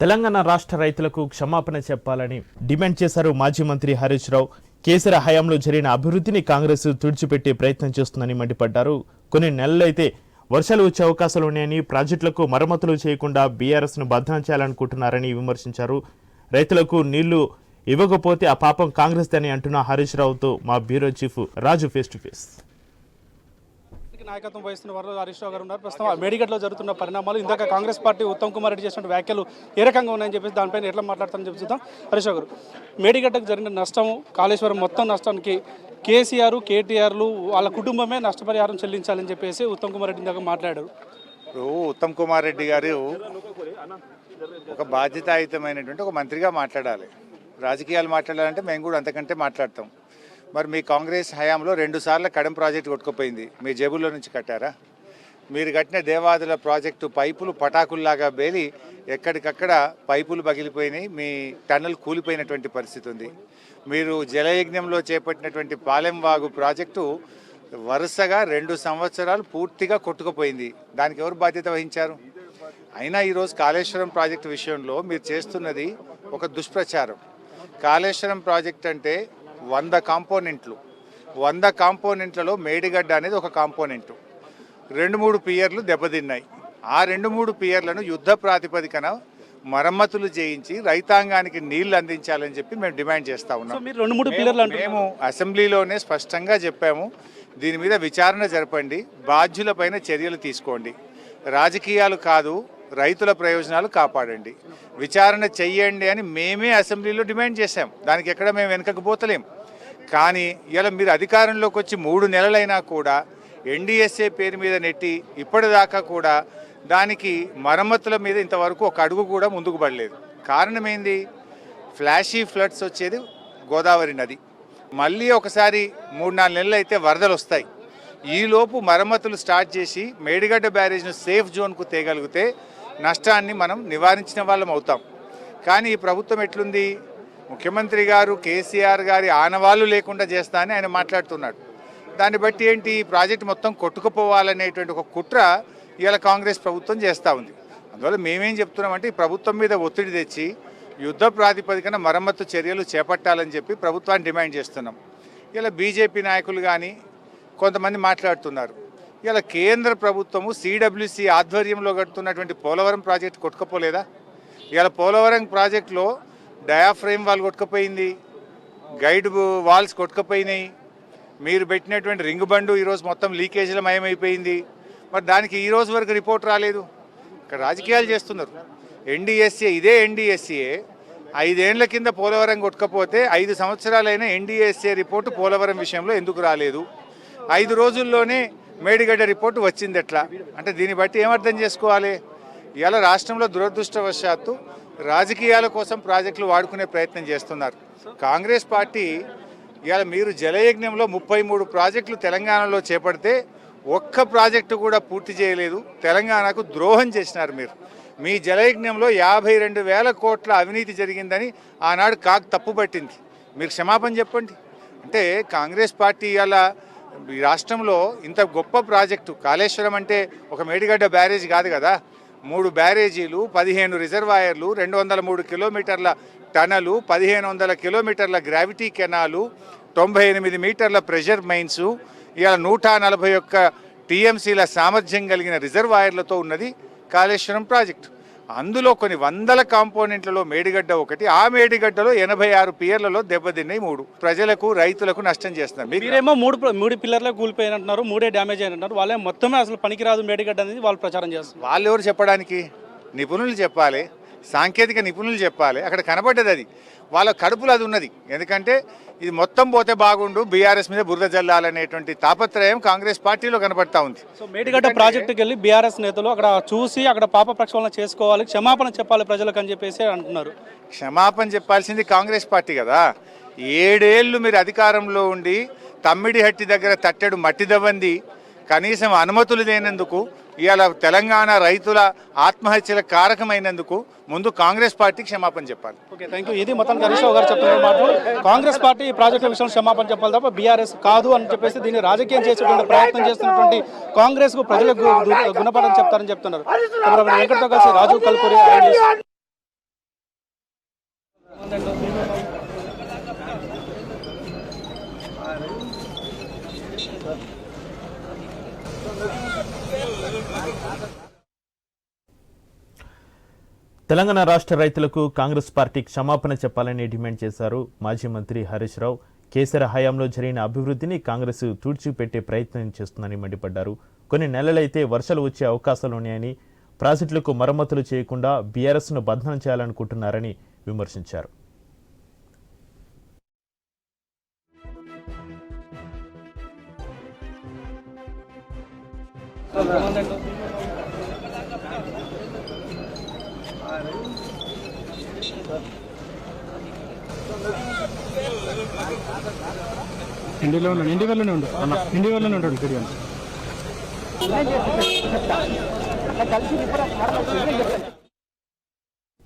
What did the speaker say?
తెలంగాణ రాష్ట్ర రైతులకు క్షమాపణ చెప్పాలని డిమాండ్ చేశారు మాజీ మంత్రి హరీష్ రావు. కేసీఆర్ హయాంలో జరిగిన అభివృద్ధిని కాంగ్రెస్ తుడిచిపెట్టే ప్రయత్నం చేస్తుందని మండిపడ్డారు. కొన్ని నెలలైతే వర్షాలు వచ్చే అవకాశాలు ఉన్నాయని ప్రాజెక్టులకు మరమ్మతులు చేయకుండా బీఆర్ఎస్ను చేయాలనుకుంటున్నారని విమర్శించారు. రైతులకు నీళ్ళు ఇవ్వకపోతే ఆ పాపం కాంగ్రెస్ అని అంటున్న హరీష్ రావుతో మా bureau chief Raju face to face. నాయకత్వం వహిస్తున్న వారు హరీష్ రావు గారు ఉన్నారు. ప్రస్తుతం మేడిగడ్లో జరుగుతున్న పరిణామాలు ఇందాక కాంగ్రెస్ పార్టీ ఉత్తమ్ కుమార్ రెడ్డి చేసిన వ్యాఖ్యలు ఏ రకంగా ఉన్నాయని చెప్పేసి దానిపైన ఎట్లా మాట్లాడతారని చెప్పి చూద్దాం. హరీష్ గారు మేడిగడ్డకు జరిగిన నష్టము కాళేశ్వరం మొత్తం నష్టానికి కేసీఆర్ కేటీఆర్లు వాళ్ళ కుటుంబమే నష్టపరిహారం చెల్లించాలని చెప్పేసి ఉత్తమ్ కుమార్ రెడ్డి ఇందాక మాట్లాడారు. ఉత్తమ్ కుమార్ రెడ్డి గారు ఒక బాధ్యతాయుతమైనటువంటి ఒక మంత్రిగా మాట్లాడాలి. రాజకీయాలు మాట్లాడాలంటే మేము కూడా అంతకంటే మాట్లాడతాం. మరి మీ కాంగ్రెస్ హయాంలో రెండు సార్లు కడెం ప్రాజెక్టు కొట్టుకుపోయింది. మీ జేబుల్లో నుంచి కట్టారా? మీరు కట్టిన దేవాదుల ప్రాజెక్టు పైపులు పటాకుల్లాగా బేలి ఎక్కడికక్కడ పైపులు పగిలిపోయినాయి. మీ టన్నల్ కూలిపోయినటువంటి పరిస్థితి ఉంది. మీరు జలయజ్ఞంలో చేపట్టినటువంటి పాలెంవాగు ప్రాజెక్టు వరుసగా రెండు సంవత్సరాలు పూర్తిగా కొట్టుకుపోయింది. దానికి ఎవరు బాధ్యత వహించారు? అయినా ఈరోజు కాళేశ్వరం ప్రాజెక్టు విషయంలో మీరు చేస్తున్నది ఒక దుష్ప్రచారం. కాళేశ్వరం ప్రాజెక్ట్ అంటే వంద కాంపోనెంట్లు. వంద కాంపోనెంట్లలో మేడిగడ్డ అనేది ఒక కాంపోనెంటు. రెండు మూడు పియర్లు దెబ్బతిన్నాయి. ఆ రెండు మూడు పియర్లను యుద్ధ ప్రాతిపదికన మరమ్మతులు చేయించి రైతాంగానికి నీళ్ళు అందించాలని చెప్పి మేము డిమాండ్ చేస్తా ఉన్నాం. మీరు రెండు మూడు పిల్లర్లు మేము అసెంబ్లీలోనే స్పష్టంగా చెప్పాము. దీని మీద విచారణ జరపండి. బాధ్యులపైన చర్యలు తీసుకోండి. రాజకీయాలు కాదు రైతుల ప్రయోజనాలు కాపాడండి. విచారణ చెయ్యండి అని మేమే అసెంబ్లీలో డిమాండ్ చేశాం. దానికి ఎక్కడ మేము వెనకకు పోతలేం. కానీ ఇలా మీరు అధికారంలోకి వచ్చి మూడు నెలలైనా కూడా ఎన్డీఎస్ఏ పేరు మీద నెట్టి ఇప్పటిదాకా కూడా దానికి మరమ్మతుల మీద ఇంతవరకు ఒక అడుగు కూడా ముందుకు పడలేదు. కారణం ఏంది? ఫ్లాషీ ఫ్లడ్స్ వచ్చేది గోదావరి నది. మళ్ళీ ఒకసారి మూడు నాలుగు నెలలు అయితే వరదలు వస్తాయి. ఈలోపు మరమ్మతులు స్టార్ట్ చేసి మేడిగడ్డ బ్యారేజ్ను సేఫ్ జోన్కు తేగలిగితే నష్టాన్ని మనం నివారించిన వాళ్ళం అవుతాం. కానీ ఈ ప్రభుత్వం ఎట్లుంది? ముఖ్యమంత్రి గారు కేసీఆర్ గారి ఆనవాళ్ళు లేకుండా చేస్తా అని ఆయన మాట్లాడుతున్నాడు. దాన్ని బట్టి ఏంటి? ఈ ప్రాజెక్ట్ మొత్తం కొట్టుకుపోవాలనేటువంటి ఒక కుట్ర ఇవాళ కాంగ్రెస్ ప్రభుత్వం చేస్తూ ఉంది. అందువల్ల మేమేం చెప్తున్నామంటే ఈ ప్రభుత్వం మీద ఒత్తిడి తెచ్చి యుద్ధ ప్రాతిపదికన మరమ్మతు చర్యలు చేపట్టాలని చెప్పి ప్రభుత్వాన్ని డిమాండ్ చేస్తున్నాం. ఇలా బీజేపీ నాయకులు కానీ కొంతమంది మాట్లాడుతున్నారు. ఇలా కేంద్ర ప్రభుత్వము సిడబ్ల్యూసి ఆధ్వర్యంలో కడుతున్నటువంటి పోలవరం ప్రాజెక్ట్ కొట్టుకపోలేదా? ఇలా పోలవరం ప్రాజెక్టులో డయాఫ్రేమ్ వాల్ కొట్టుకుపోయింది. గైడ్ వాల్స్ కొట్టుకుపోయినాయి. మీరు పెట్టినటువంటి రింగ్ బండు ఈరోజు మొత్తం లీకేజీల మయమైపోయింది. మరి దానికి ఈ రోజు వరకు రిపోర్ట్ రాలేదు. ఇక్కడ రాజకీయాలు చేస్తున్నారు. ఎన్డీఎస్ఏ ఇదే ఎన్డీఎస్ఏ ఐదేండ్ల కింద పోలవరం కొట్టుకపోతే ఐదు సంవత్సరాలైన ఎన్డీఎస్ఏ రిపోర్టు పోలవరం విషయంలో ఎందుకు రాలేదు? ఐదు రోజుల్లోనే మేడిగడ్డ రిపోర్టు వచ్చింది ఎట్లా అంటే దీన్ని బట్టి ఏమర్థం చేసుకోవాలి? ఇవాళ రాష్ట్రంలో దురదృష్టవశాత్తు రాజకీయాల కోసం ప్రాజెక్టులు వాడుకునే ప్రయత్నం చేస్తున్నారు. కాంగ్రెస్ పార్టీ ఇవాళ మీరు జలయజ్ఞంలో ముప్పై మూడు ప్రాజెక్టులు తెలంగాణలో చేపడితే ఒక్క ప్రాజెక్టు కూడా పూర్తి చేయలేదు. తెలంగాణకు ద్రోహం చేసినారు మీరు. మీ జలయజ్ఞంలో యాభై రెండు వేల కోట్ల అవినీతి జరిగిందని ఆనాడు కాక్ తప్పుపట్టింది మీరు క్షమాపణ చెప్పండి. అంటే కాంగ్రెస్ పార్టీ ఇలా ఈ రాష్ట్రంలో ఇంత గొప్ప ప్రాజెక్టు కాళేశ్వరం అంటే ఒక మేడిగడ్డ బ్యారేజ్ కాదు కదా. మూడు బ్యారేజీలు పదిహేను రిజర్వాయర్లు రెండు వందల మూడు కిలోమీటర్ల టనలు పదిహేను వందల కిలోమీటర్ల గ్రావిటీ కెనాలు తొంభై ఎనిమిది మీటర్ల ప్రెషర్ మైన్స్ ఇలా నూట నలభై ఒక్క టీఎంసీల సామర్థ్యం కలిగిన రిజర్వాయర్లతో ఉన్నది కాళేశ్వరం ప్రాజెక్టు. అందులో కొన్ని వందల కాంపోనెంట్లలో మేడిగడ్డ ఒకటి ఆ మేడిగడ్డలో ఎనభై ఆరు పియర్లలో దెబ్బతిన్నాయి మూడు. ప్రజలకు రైతులకు నష్టం చేస్తున్నారు మీరు మీరేమో మూడు మూడు పిల్లర్లే కూలిపోయినట్టున్నారు మూడే డ్యామేజ్ అయినట్టున్నారు. వాళ్ళే మొత్తమే అసలు పనికిరాదు మేడిగడ్డ అనేది వాళ్ళు ప్రచారం చేస్తున్నారు. వాళ్ళు ఎవరు చెప్పడానికి? నిపుణులు చెప్పాలి. సాంకేతిక నిపుణులు చెప్పాలి. అక్కడ కనబడ్డది అది. వాళ్ళ కడుపులో అది ఉన్నది. ఎందుకంటే ఇది మొత్తం పోతే బాగుండు బీఆర్ఎస్ మీద బురద జల్లాలనేటువంటి తాపత్రయం కాంగ్రెస్ పార్టీలో కనబడతా ఉంది. సో మేడిగడ్డ ప్రాజెక్టుకి వెళ్ళి బీఆర్ఎస్ నేతలు అక్కడ చూసి అక్కడ పాప ప్రక్షాళన చేసుకోవాలి క్షమాపణ చెప్పాలి ప్రజలకు అని చెప్పేసి అంటున్నారు. క్షమాపణ చెప్పాల్సింది కాంగ్రెస్ పార్టీ కదా. ఏడేళ్ళు మీరు అధికారంలో ఉండి తమ్మిడి హట్టి దగ్గర తట్టెడు మట్టి దవ్వంది. కనీసం అనుమతులు లేనందుకు ఇవాళ తెలంగాణ రైతుల ఆత్మహత్యల కారకమైనందుకు ముందు కాంగ్రెస్ పార్టీ క్షమాపణ చెప్పాలి. ఓకే థ్యాంక్ యూ ఇది మొత్తం హరీష్ గారు చెప్తున్న మాట కాంగ్రెస్ పార్టీ ఈ ప్రాజెక్టుల విషయంలో క్షమాపణ చెప్పాలి తప్ప బీఆర్ఎస్ కాదు అని చెప్పేసి దీన్ని రాజకీయం చేసేటువంటి ప్రయత్నం చేస్తున్నటువంటి కాంగ్రెస్కు ప్రజలకు గుణపడని చెప్తారని చెప్తున్నారు. వెంకటతో కలిసి రాజు కల్పూరి Thank you. తెలంగాణ రాష్ట్ర రైతులకు కాంగ్రెస్ పార్టీ క్షమాపణ చెప్పాలని డిమాండ్ చేశారు మాజీ మంత్రి హరీష్ రావు. కేసీఆర్ హయాంలో జరిగిన అభివృద్ధిని కాంగ్రెస్ తుడిచిపెట్టే ప్రయత్నం చేస్తుందని మండిపడ్డారు. కొన్ని నెలలైతే వర్షాలు వచ్చే అవకాశాలున్నాయని ప్రాజెక్టులకు మరమ్మతులు చేయకుండా బీఆర్ఎస్ను బంధనం చేయాలనుకుంటున్నారని విమర్శించారు. ఇండిలో ఉన్నాడు ఇండి వల్లనే ఉండు ఇండి వల్లనే ఉంటాడు తిరిగి